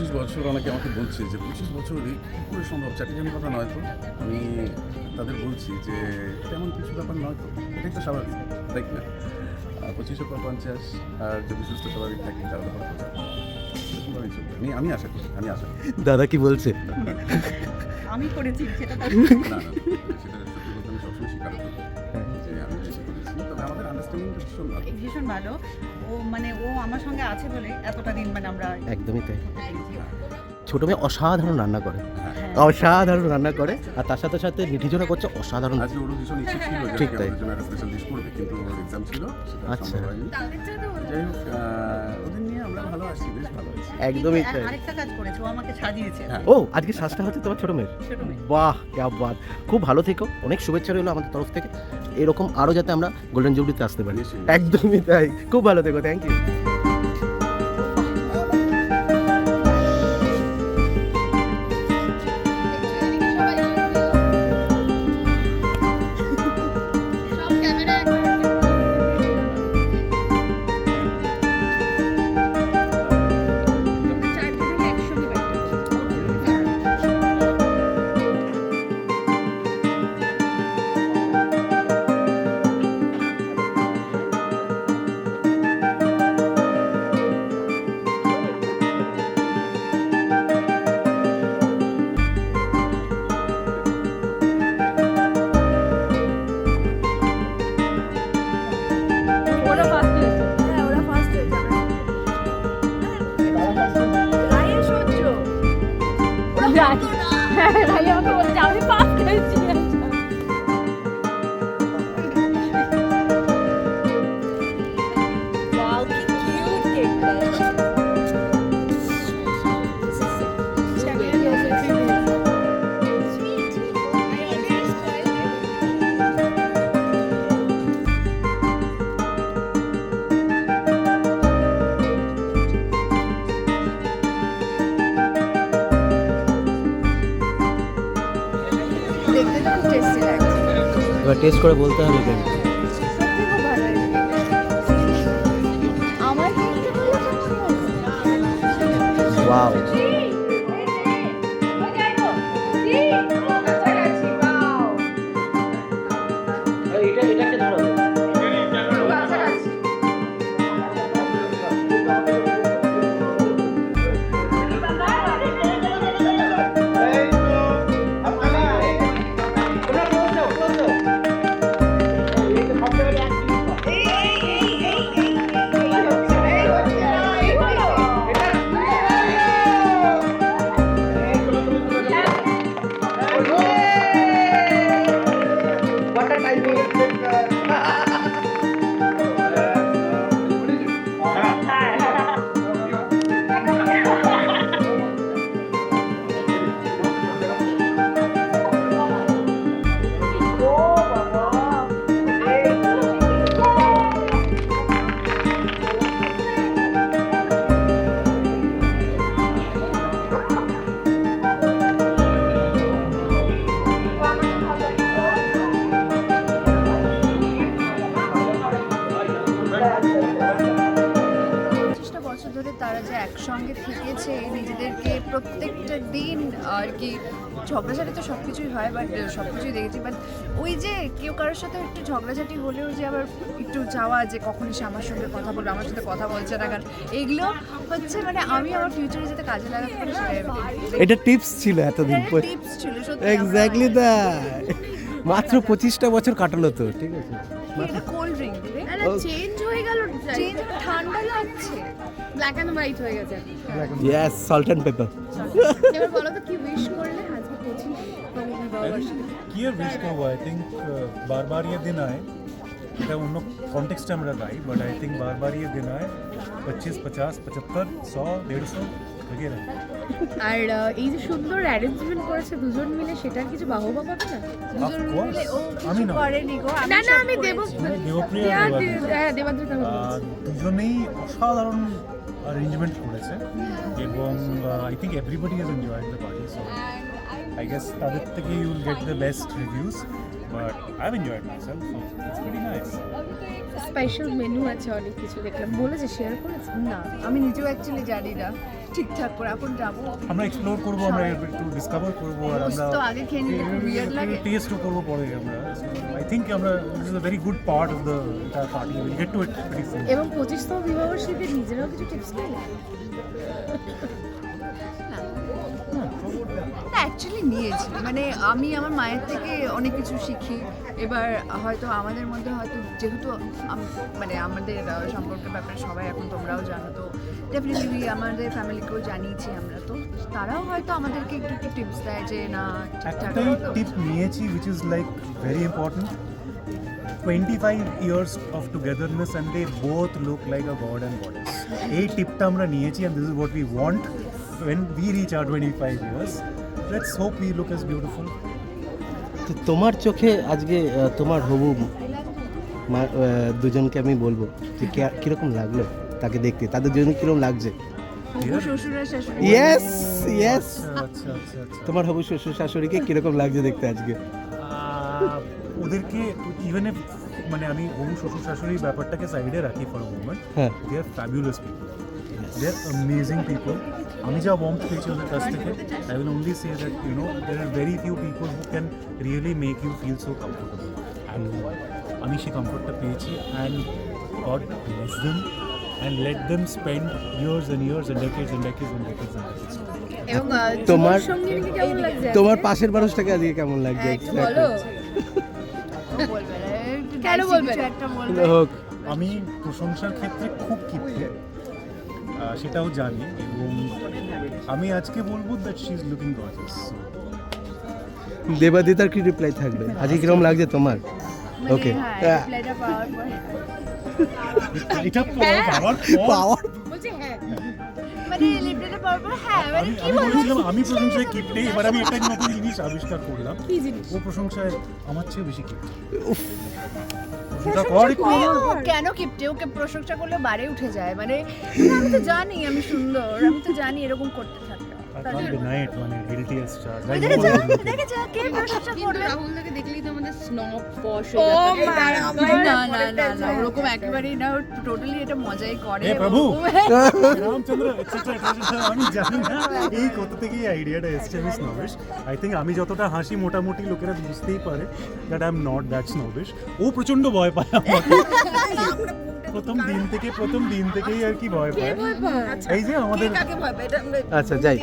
পঁচিশ বছর অনেকে আমাকে বলছে যে পঁচিশ বছরই কী করে সম্ভব? চাকরিজনের কথা নয় তো? আমি তাদের বলছি যে তেমন কিছু ব্যাপার নয় তো। এটাই তো স্বাভাবিক তাই না? পঁচিশের পর পঞ্চাশ আর যদি সুস্থ স্বাভাবিক থাকি তাহলে। আমি আমি আশা করি আমি আশা করি। দাদা কি বলছে? আমি করেছি সেটা না ভীষণ ভালো ভীষণ ভালো। ও মানে ও আমার সঙ্গে আছে বলে এতটা দিন মানে আমরা একদমই তাই। ছোট মেয়ে অসাধারণ রান্না করে। হ্যাঁ। অসাধারণ রান্না করে। আর তার সাথে সাথে নিঠিজনা করছে অসাধারণ। ঠিক তাই। কিন্তু ছিল আচ্ছা। ভালো আছি বেশ ভালো আছি। একদমই তাই। আরেকটা কাজ করেছ আমাকে সাজিয়েছে। হ্যাঁ। ও আজকে শ্বাসটা হচ্ছে তোমার ছোট মেয়ের? ছোট মেয়ে বাহ ক্যা বাত। খুব ভালো থেকো অনেক শুভেচ্ছা রইল আমাদের তরফ থেকে। এরকম আরও যাতে আমরা গোল্ডেন জুবলিতে আসতে পারি। একদমই তাই। খুব ভালো থেকো থ্যাংক ইউ হ্যাঁ রাই টেস্ট করে বলতে হবে কেন? সত্যি নিজেদেরকে প্রত্যেকটা দিন আর কি ঝগড়াঝাটি তো সব কিছুই হয় বাট সব কিছুই দেখেছি। বাট ওই যে কেউ কারোর সাথে একটু ঝগড়াঝাটি হলেও যে আবার একটু যাওয়া যে কখন এসে আমার সঙ্গে কথা বলবে আমার সাথে কথা বলছে না কারণ এগুলো হচ্ছে মানে আমি আমার ফিউচারে যাতে কাজে লাগাতে পারি এটা টিপস ছিল এতদিন টিপস ছিল সত্যি এক্স্যাক্টলি তাই। মাত্র পঁচিশটা বছর কাটালো তো ঠিক আছে। এটা কোল্ড ড্রিঙ্ক চেঞ্জ হয়ে গেল চেঞ্জ ঠান্ডা লাগছে। ব্ল্যাক অ্যান্ড হোয়াইট হয়ে গেছে ইয়েস সল্ট অ্যান্ড পেপার এবার বলো তো কি উইশ করলে আজকে পঁচিশ নববর্ষে কি আর উইশ করবো আই থিঙ্ক বারবার ये दिन आए এটা অন্য কনটেক্সটে আমরা গাই বাট আই থিঙ্ক বারবার ये दिन आए পঁচিশ পচাশ পঁচাত্তর শো দেড়শো वगैरह আর এই যে সুন্দর অ্যারেঞ্জমেন্ট করেছে দুজন মিলে সেটার কিছু বাহবা পাবে না? অফ কোর্স আমি না করেনি গো না না আমি দেব দেবপ্রিয়া হ্যাঁ দেবাদ্রিতা দুজনেই অসাধারণ অ্যারেঞ্জমেন্ট করেছে। এবং I think everybody is enjoyed the party so I guess তাদের থেকে you will get the best reviews but I have enjoyed myself so it's very nice special menu আছে অনেক কিছু দেখলাম। বলেছে শেয়ার করেছে? না আমি নিজেও অ্যাকচুয়ালি জানি না। ঠিকঠাক করে এখন যাব। আমরা এক্সপ্লোর করব আমরা একটু ডিসকভার করব আর আমরা তো আগে খেয়ে নিলে খুব উইয়ার্ড লাগে। টেস্টও করব পরে আমরা। আই থিংক আমরা this is a very good part of the entire party will get to eat pretty soon এবং পঁচিশতম বিবাহবার্ষিকীতে নিজেরাও কিছু টিপস পেলে? না অ্যাকচুয়ালি নিয়েছি। মানে আমি আমার মায়ের থেকে অনেক কিছু শিখি। এবার হয়তো আমাদের মধ্যে হয়তো যেহেতু মানে আমাদের সম্পর্কের ব্যাপারে সবাই এখন তোমরাও জানো তো ডেফিনেটলি আমাদের ফ্যামিলিকেও জানিয়েছি আমরা তো তারাও হয়তো আমাদেরকে একটু একটু টিপস দেয় যে না ঠিকঠাক টিপ নিয়েছি which is like very important twenty five years of togetherness and they both look like a god and goddess এই টিপটা আমরা নিয়েছি and this is what we want we reach our twenty five years let's hope we look as beautiful তো তোমার চোখে আজকে তোমার হবু দুজনকে আমি বলব যে কে- কীরকম লাগল তাকে দেখতে? তাদের জন্য কীরকম লাগছে? হবু শ্বশুর আর শাশুড়ি। ইয়েস ইয়েস আচ্ছা আচ্ছা আচ্ছা। তোমার হবু শ্বশুর শাশুড়িকে কীরকম লাগছে দেখতে আজকে? ওদেরকে ইভেন মানে আমি ওম শ্বশুর শাশুড়ির ব্যাপারটাকে সাইডে রাখি ফর মোমেন্ট হ্যাঁ। They are fabulous people they are amazing people আমি যা ওয়ার্মথ পেয়েছি ওদের কাছ থেকে I will only say that you know there are very few people who can really make you feel so comfortable and আমি সেই কমফোর্টটা পেয়েছি and God bless them and let them spend years and years and decades and decades and decades and decades তোমার- সঙ্গীকে কেমন লাগছে? তোমার পাশের মানুষটাকে আজকে কেমন লাগছে? একটু বলো। বলবে। কেন dicey বলবে কিছু না? একটা বলবে হোক আমি প্রশংসার ক্ষেত্রে খুব কিপ্টে সেটাও জানি এবং আমি আজকে বলব that she is looking gorgeous দেবাদিতার কি রিপ্লাই থাকবে? আজকে কীরকম লাগছে তোমার? মানে Okay. হ্যাঁ হ্যাঁ। এটা পাওয়ার পাওয়ার বলছে হ্যাঁ। মানে পর হ্যাঁ মানে আমি কি আমি বলব আমি প্রশংসায় কিপ্টে এবার আমি একটা নতুন জিনিস আবিষ্কার করলাম। কি জিনিস? ও প্রশংসায় আমার চেয়ে বেশি কিপ্টে কেন? কিপটে ওকে প্রশংসা করলে বাড়ে উঠে যায়। মানে আমি তো জানি আমি সুন্দর আমি তো জানি এরকম করতে থাকবে I can't deny it, মানে guilty as charged. I দেখে know যা what I'm looking. দেখে যা কে প্রশংসা করবে রাহুল দেখলেই তো আমাদের স্নব পশ ও মাই না না না না ওরকম একেবারেই না টোটালি এটা মজাই করে হে প্রভু! রামচন্দ্র etc etc আমি জানি না এই কোথা থেকে এই আইডিয়াটা এসছে আমি স্নবিশ আই থিঙ্ক আমি যতটা হাসি মোটামুটি লোকেরা বুঝতেই পারে that I am not that snobbish ও প্রচণ্ড ভয় পায় আমাকে প্রথম দিন থেকে প্রথম দিন থেকেই আর কি ভয় পায় এই যে আমাদের আচ্ছা যাই